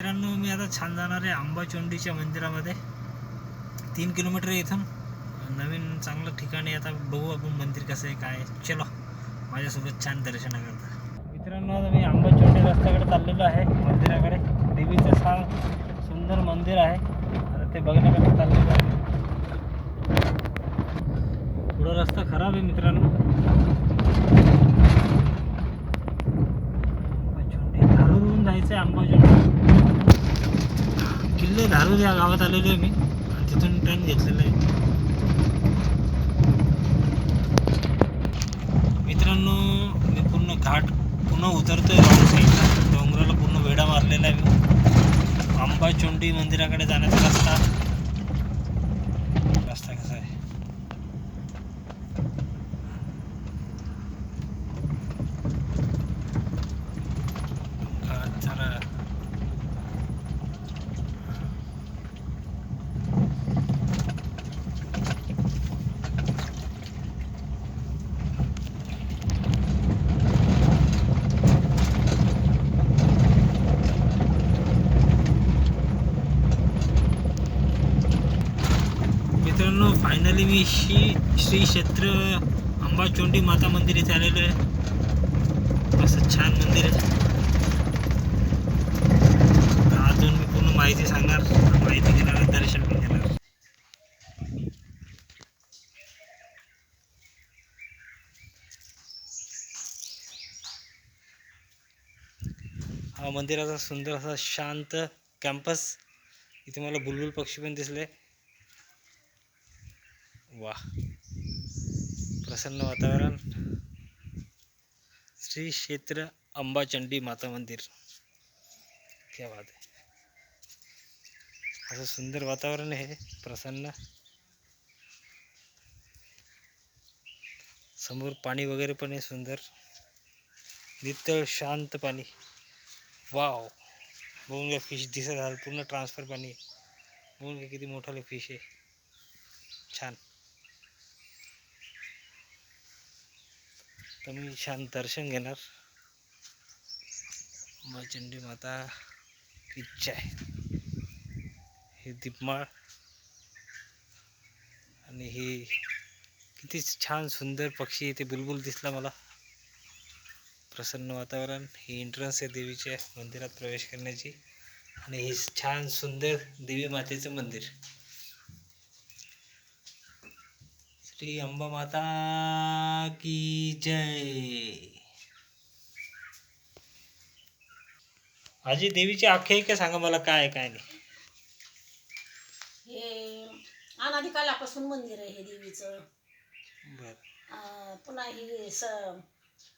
मित्रांनो मी आता छान जाणार आहे आंबाचोंडीच्या मंदिरामध्ये. तीन किलोमीटर आहे इथून. नवीन चांगलं ठिकाण आहे आता बघू आपण मंदिर कसं आहे काय चलो माझ्यासोबत छान दर्शनाकरता मित्रांनो आता मी आंबाचोंडी रस्त्याकडे चाललेलो आहे मंदिराकडे. देवीचं छान सुंदर मंदिर आहे. आता ते बघण्याकडे चाललेलो आहे. पुढं रस्ता खराब आहे मित्रांनो. आंबाचोंडी धारूरहून जायचं आहे आंबाचोंडी. किल्ले धारूर या गावात आलेलो आहे मी तिथून ट्रेन घेतलेलं आहे. मित्रांनो मी पूर्ण घाट पुन्हा उतरतोय रॉंग साईडला. डोंगराला पूर्ण वेढा मारलेला आहे मी. आंबाचोंडी मंदिराकडे जाण्याचा रस्ता. रस्ता कसा आहे घाट जरा मित्रांनो फायनली मी श्री श्री क्षेत्र अंबाचोंडी माता मंदिर इथे आलेलो आहे. असं छान मंदिर आहे. अजून मी पूर्ण माहिती सांगणार माहिती घेणार दर्शन पण घेणार. हा मंदिराचा सुंदर असा शांत कॅम्पस इथे मला बुलबुल पक्षी पण दिसले. वा प्रसन्न वातावरण। श्री क्षेत्र अंबाचंडी माता मंदिर। क्या बात आहे असं सुंदर वातावरण है प्रसन्न। समोर पाणी वगैरे पण आहे सुंदर. नितळ, शांत पाणी. वाव. बघून फ़िश आहे पूर्ण ट्रान्सफर पाणी आहे. बघून घ्या किती मोठाले फ़िश आहे. छान. तर मी छान दर्शन घेणार. चंडी माता इच्छा आहे हे दीपमाळ. आणि हे किती छान सुंदर पक्षी इथे बुलबुल दिसला मला. प्रसन्न वातावरण ही एंट्रन्स आहे देवीच्या मंदिरात प्रवेश करण्याची. आणि हे छान सुंदर देवी मातेचं मंदिर. श्री अंबा माता की जय। आजी देवीची आख्यायिका सांगा मला काय आहे, काय नाही. हे अनादिकालापासून मंदिर आहे हे देवीचं. बर. अं, पुन्हा ही स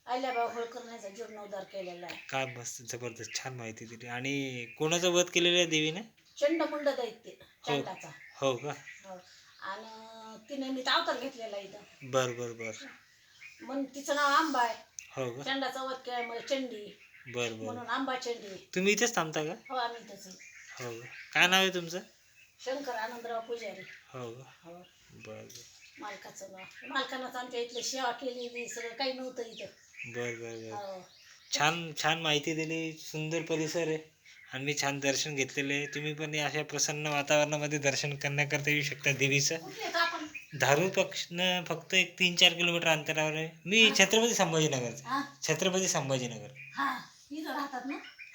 अहिल्याबाई होळकरण्याचा जीर्णोद्धार केलेला आहे. काय मस्त जबरदस्त छान माहिती दिली. आणि कोणाचा वध केलेला आहे देवीने? चंडमुंड दैत्य चंडाचा. हो का? हो. आणि तिने मी अवतार घेतलेला इथं. बर बर बर. मग तिचं नाव आंबा आहे. हो का? चंडाचा वध केल्यामुळे चंडी बर बर. म्हणून आंबा चंडी तुम्ही इथेच थांबता का? हो आम्ही इथंच आहे. हो का? काय नाव आहे तुमचं? शंकर आनंदराव पुजारी. हो का? हो. बर बर. मालकाचं नाव. मालकानं आमच्या इथलं सेवा केलेली सगळं काही नव्हतं इथं. बर बर बर. हो. छान छान माहिती दिली. सुंदर परिसर आहे. आणि मी छान दर्शन घेतलेलं आहे. तुम्ही पण अशा प्रसन्न वातावरणामध्ये दर्शन करण्याकरता येऊ शकता देवीचं. धारूर पक्षनं फक्त एक तीन चार किलोमीटर अंतरावर आहे. मी छत्रपती संभाजीनगरचा हा. छत्रपती संभाजीनगर. हा.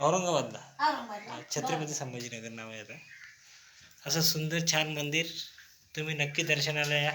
औरंगाबादला. छत्रपती संभाजीनगर नाव आहे आता. असं सुंदर छान मंदिर. तुम्ही नक्की दर्शनाला या.